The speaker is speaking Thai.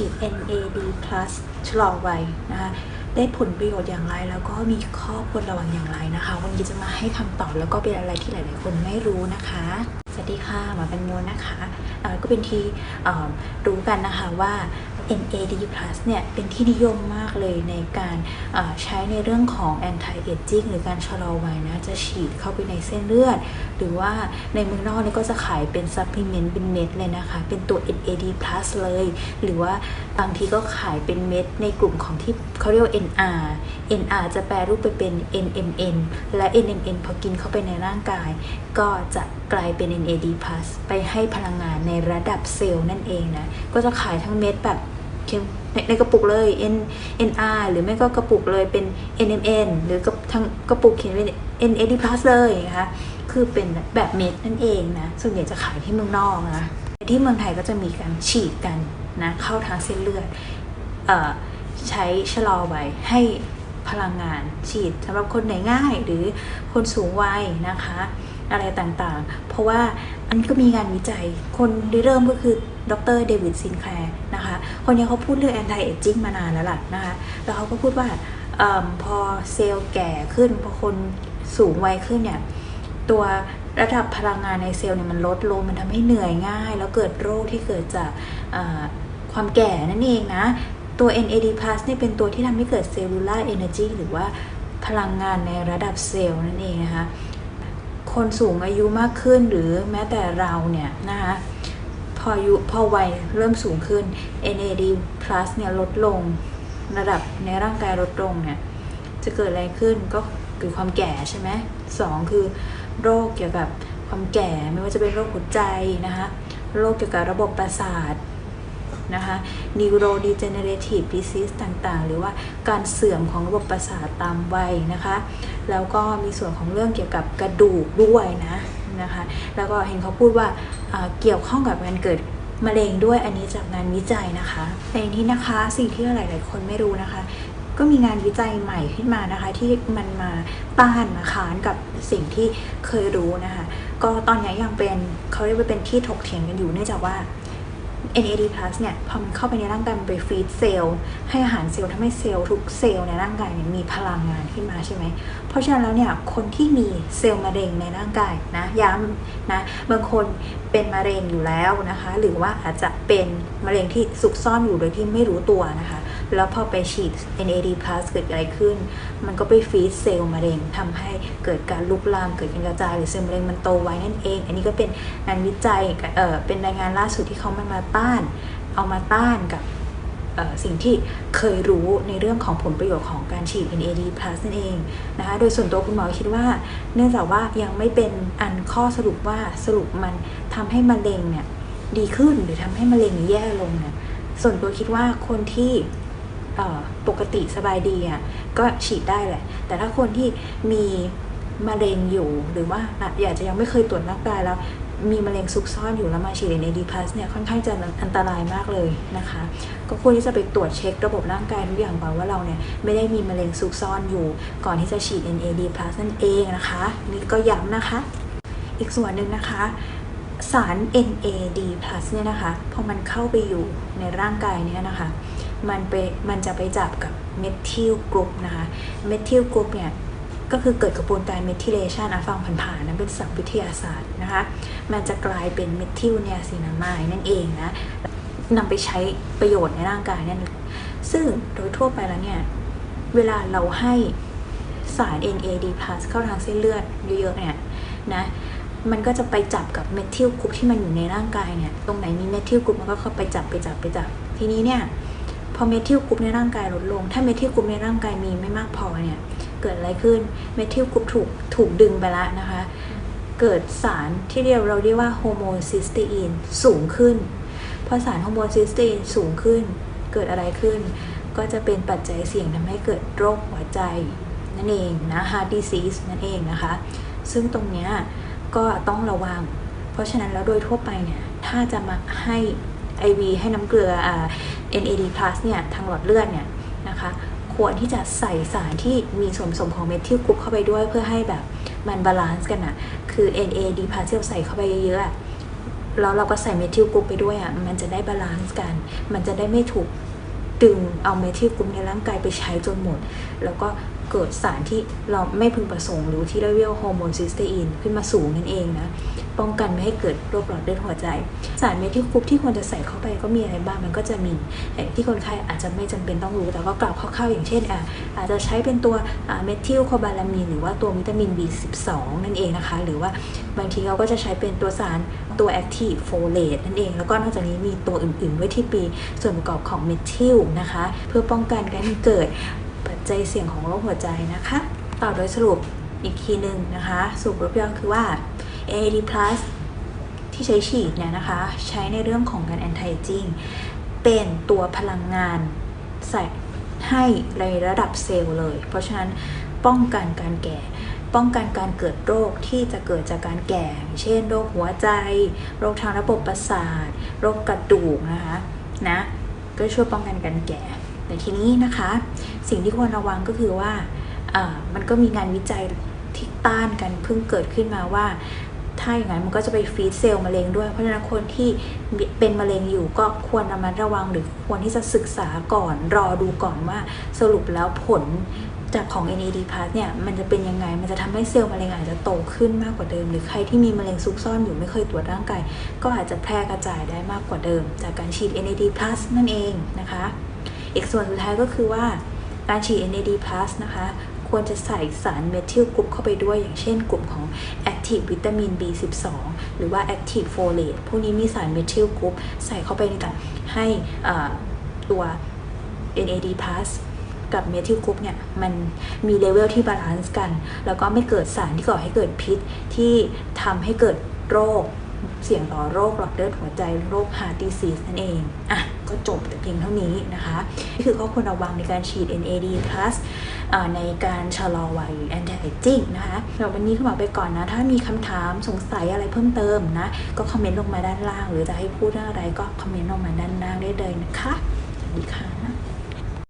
ฉีด NAD+ ชะลอวัยนะคะได้ผลประโยชน์อย่างไร แล้วก็มีข้อควรระวังอย่างไรนะคะวันนี้จะมาให้คำตอบแล้วก็เป็นอะไรที่หลาย ๆ คนไม่รู้นะคะ สวัสดีค่ะหมาเป็นโมนะคะก็เป็นที่รู้กันนะคะว่า NAD+ เนี่ยเป็นที่นิยมมากเลยในการใช้ในเรื่องของ anti aging หรือการชะลอวัยนะ จะฉีดเข้าไปในเส้นเลือด หรือว่าในเมืองนอกเนี่ยก็จะขายเป็น supplement เป็นเม็ดเลยนะคะ เป็นตัว NAD+ เลย หรือว่าบางทีก็ขายเป็นเม็ดในกลุ่มของที่เขาเรียก NR NR จะแปลรูปไปเป็น NMN และ NMN พอกินเข้าไปในร่างกาย ก็จะกลายเป็น NAD+ ไปให้พลังงานในระดับเซลล์นั่นเองนะ ก็จะขายทั้งเม็ดแบบ ในในกระปุกเลย N NR หรือไม่ก็กระปุกเลยเป็น NMN หรือกับทั้งกระปุกเขียนเป็น NAD+ เลยนะคะคือเป็นแบบเม็ดนั่นเองนะ ส่วนใหญ่จะขายที่เมืองนอกนะที่เมืองไทยก็จะมีการฉีดกันนะเข้าทางเส้นเลือดออใช้ชะลอไว้ให้พลังงานฉีดสำหรับคนไหนง่ายหรือคนสูงวัยนะคะ อะไรต่างๆ เพราะว่าอันก็มีงานวิจัยคนเริ่มก็คือดรเดวิดซินแคลร์ คนนี้เขาพูดเรื่อง anti aging มานานแล้วล่ะนะคะแล้วเขาก็พูดว่าอพอเซลล์แก่ขึ้นพอคนสูงวัยขึ้นเนี่ยตัวระดับพลังงานในเซลล์เนี่ยมันลดลงมันทำให้เหนื่อยง่าย แล้วเกิดโรคที่เกิดจากความแก่นั่นเองนะ ตัว NAD+ เนี่ยเป็นตัวที่ทำให้เกิด cellular energy หรือว่าพลังงานในระดับเซลล์นั่นเองนะคะคนสูงอายุมากขึ้นหรือแม้แต่เราเนี่ยนะคะ พออายุพอวัยเริ่มสูงขึ้น NAD+ เนี่ยลดลงระดับในร่างกายลดลงเนี่ยจะเกิดอะไรขึ้นก็คือความแก่ใช่ไหมสองคือโรคเกี่ยวกับความแก่ไม่ว่าจะเป็นโรคหัวใจนะคะโรคเกี่ยวกับระบบประสาทนะคะ neurodegenerative disease ต่างๆ หรือว่าการเสื่อมของระบบประสาทตามวัยนะคะ แล้วก็มีส่วนของเรื่องเกี่ยวกับกระดูกด้วยนะ นะคะ แล้วก็เห็นเขาพูดว่าเกี่ยวข้องกับการเกิดมะเร็งด้วยอันนี้จากงานวิจัยนะคะในนี้นะคะสิ่งที่หลาย ๆ คนไม่รู้นะคะ ก็มีงานวิจัยใหม่ขึ้นมานะคะ ที่มันมาต้านมาค้านกับสิ่งที่เคยรู้นะคะ ก็ตอนนี้ยังเป็นเขาเรียกว่าเป็นที่ถกเถียงกันอยู่เนื่องจากว่า NAD+ เนี่ยพอมันเข้าไปในร่างกายมันไปฟีดเซลล์ให้อาหารเซลล์ทำให้เซลล์ทุกเซลล์ในร่างกายเนี่ยมีพลังงานขึ้นมาใช่ไหมเพราะฉะนั้นแล้วเนี่ยคนที่มีเซลล์มะเร็งในร่างกายนะย้ำนะบางคนเป็นมะเร็งอยู่แล้วนะคะ หรือว่าอาจจะเป็นมะเร็งที่ซุกซ่อนอยู่โดยที่ไม่รู้ตัวนะคะ แล้วพอไปฉีด NAD+ เกิดอะไรขึ้น มันก็ไปฟีดเซลล์มะเร็งทำให้เกิดการลุกลามเกิดการกระจายหรือเซลล์มะเร็งมันโตไว้นั่นเอง อันนี้ก็เป็นงานวิจัยเออเป็นรายงานล่าสุดที่เขามามาต้าน เอามาต้านกับสิ่งที่เคยรู้ในเรื่องของผลประโยชน์ของการฉีด NAD+ นั่นเองนะคะ โดยส่วนตัวคุณหมอคิดว่า เนื่องจากว่ายังไม่เป็นอันข้อสรุปว่าสรุปมันทำให้มะเร็งเนี่ยดีขึ้นหรือทำให้มะเร็งแย่ลงเนี่ยส่วนตัวคิดว่าคนที่ ปกติสบายดีอะก็ฉีดได้แหละ แต่ถ้าคนที่มีมะเร็งอยู่หรือว่าอยากจะยังไม่เคยตรวจร่างกายแล้วมีมะเร็งซุกซ่อนอยู่แล้วมาฉีด NAD+ เนี่ยค่อนข้างจะอันตรายมากเลยนะคะ ก็ควรที่จะไปตรวจเช็คระบบร่างกายทุกอย่างก่อนว่าเราเนี่ยไม่ได้มีมะเร็งซุกซ่อนอยู่ ก่อนที่จะฉีด NAD+ นั่นเองนะคะนี่ก็ย้ำนะคะ อีกส่วนหนึ่งนะคะ สาร NAD+ เนี่ยนะคะพอมันเข้าไปอยู่ในร่างกายเนี่ยนะคะ มันไปมันจะไปจับกับเมทิลกรุ๊ปนะคะ เมทิลกรุ๊ปเนี่ยก็คือเกิดกระบวนการเมทิเลชันนะฟังผ่านๆนะเป็นศัพท์วิทยาศาสตร์นะคะ มันจะกลายเป็นเมทิลเนียซินามายนั่นเองนะนำไปใช้ประโยชน์ในร่างกายนั่นซึ่งโดยทั่วไปแล้วเนี่ย เวลาเราให้สาร NAD+ เข้าทางเส้นเลือดเยอะๆเนี่ยนะมันก็จะไปจับกับเมทิลกรุ๊ปที่มันอยู่ในร่างกายเนี่ย ตรงไหนมีเมทิลกรุ๊ปมันก็เข้าไปจับไปจับไปจับ ทีนี้เนี่ย พอเมทิลกรุ๊ปในร่างกายลดลง ถ้าเมทิลกรุ๊ปในร่างกายมีไม่มากพอเนี่ยเกิดอะไรขึ้นเมทิลกรุ๊ปถูกถูกดึงไปแล้วนะคะ เกิดสารที่เรียกเราเรียกว่าโฮโมซิสเตอีนสูงขึ้นพอสารโฮโมซิสเตอีนสูงขึ้น เกิดอะไรขึ้น ก็จะเป็นปัจจัยเสี่ยงทำให้เกิดโรคหัวใจนั่นเองนะ heart disease นั่นเองนะคะ ซึ่งตรงเนี้ยก็ต้องระวัง เพราะฉะนั้นแล้วโดยทั่วไปเนี่ย ถ้าจะมาให้ IV ให้น้ำเกลือ NAD+ เนี่ยทางหลอดเลือดเนี่ยนะคะควรที่จะใส่สารที่มีส่วนผสมของเมทิลกรุ๊ปเข้าไปด้วยเพื่อให้แบบมันบาลานซ์กันอะคือ NAD+ ที่เราใส่เข้าไปเยอะๆแล้วเราก็ใส่เมทิลกรุ๊ปไปด้วยอะมันจะได้บาลานซ์กัน มันจะได้ไม่ถูกดึงเอาเมทิลกรุ๊ปในร่างกายไปใช้จนหมด แล้วก็ เกิดสารที่เราไม่พึงประสงค์หรือที่เรียกว่าฮอร์โมนซิสเตอีนขึ้นมาสูงนั่นเองนะ ป้องกันไม่ให้เกิดโรคหลอดเลือดหัวใจ สารเมทิลกรุ๊ปที่ควรจะใส่เข้าไปก็มีอะไรบ้างมันก็จะมีที่คนไข้อาจจะไม่จำเป็นต้องรู้ แต่ก็กล่าวคร่าวๆอย่างเช่นอะอาจจะใช้เป็นตัวเมทิลโคบาลามีนหรือว่าตัววิตามิน B12 นั่นเองนะคะ หรือว่าบางทีเราก็จะใช้เป็นตัวสารตัวแอคทีฟโฟเลตนั่นเอง แล้วก็นอกจากนี้มีตัวอื่นๆไว้ที่ปีส่วนประกอบของเมทิลนะคะ เพื่อป้องกันการเกิด จจัยเสี่ยงของโรคหัวใจนะคะต่อโดยสรุปอีกทีหนึ่งนะคะสรุปรวบยอดคือว่า AAD ที่ใช้ฉีดเนี่ยนะคะ ใช้ในเรื่องของการ anti aging เป็นตัวพลังงานใส่ให้ในระดับเซลล์เลย เพราะฉะนั้นป้องกันการแก่ ป้องกันการเกิดโรคที่จะเกิดจากการแก่ เช่น โรคหัวใจ โรคทางระบบประสาท โรคกระดูกนะคะนะก็ช่วยป้องกันการแก่ แต่ทีนี้นะคะ สิ่งที่ควรระวังก็คือว่ามันก็มีงานวิจัยที่ต้านกันเพิ่งเกิดขึ้นมาว่า ถ้าอย่างนั้นมันก็จะไปฟีดเซลล์มะเร็งด้วย เพราะฉะนั้นคนที่เป็นมะเร็งอยู่ก็ควรระมัดระวังหรือควรที่จะศึกษาก่อนรอดูก่อนว่าสรุปแล้วผลจากของ NAD+ เนี่ย มันจะเป็นยังไง มันจะทำให้เซลล์มะเร็งอาจจะโตขึ้นมากกว่าเดิม หรือใครที่มีมะเร็งซุกซ่อนอยู่ไม่เคยตรวจร่างกาย ก็อาจจะแพร่กระจายได้มากกว่าเดิม จากการฉีด NAD+ นั่นเองนะคะ อีกส่วนสุดท้ายก็คือว่าการฉีด NAD+ นะคะควรจะใส่สารเมทิลกรุ๊ปเข้าไปด้วย อย่างเช่นกลุ่มของ Active วิตามิน B12 หรือว่า Active Folate พวกนี้มีสารเมทิลกรุ๊ปใส่เข้าไปในการให้ตัว NAD+ กับเมทิลกรุ๊ปเนี่ย มันมีเลเวลที่บาลานซ์กัน แล้วก็ไม่เกิดสารที่ก่อให้เกิดพิษที่ทำให้เกิดโรค เสี่ยงต่อโรคหลอดเลือดหัวใจโรค heart disease นั่นเองอะก็จบแต่เพียงเท่านี้นะคะ นี่คือข้อควรระวังในการฉีด NAD+ อ่าในการชะลอวัย anti aging นะคะสำหรับวันนี้คุณหมอไปก่อนนะ ถ้ามีคำถามสงสัยอะไรเพิ่มเติมนะ ก็คอมเมนต์ลงมาด้านล่าง หรือจะให้พูดเรื่องอะไรก็คอมเมนต์ลงมาด้านล่างได้เลยนะคะสวัสดีค่ะ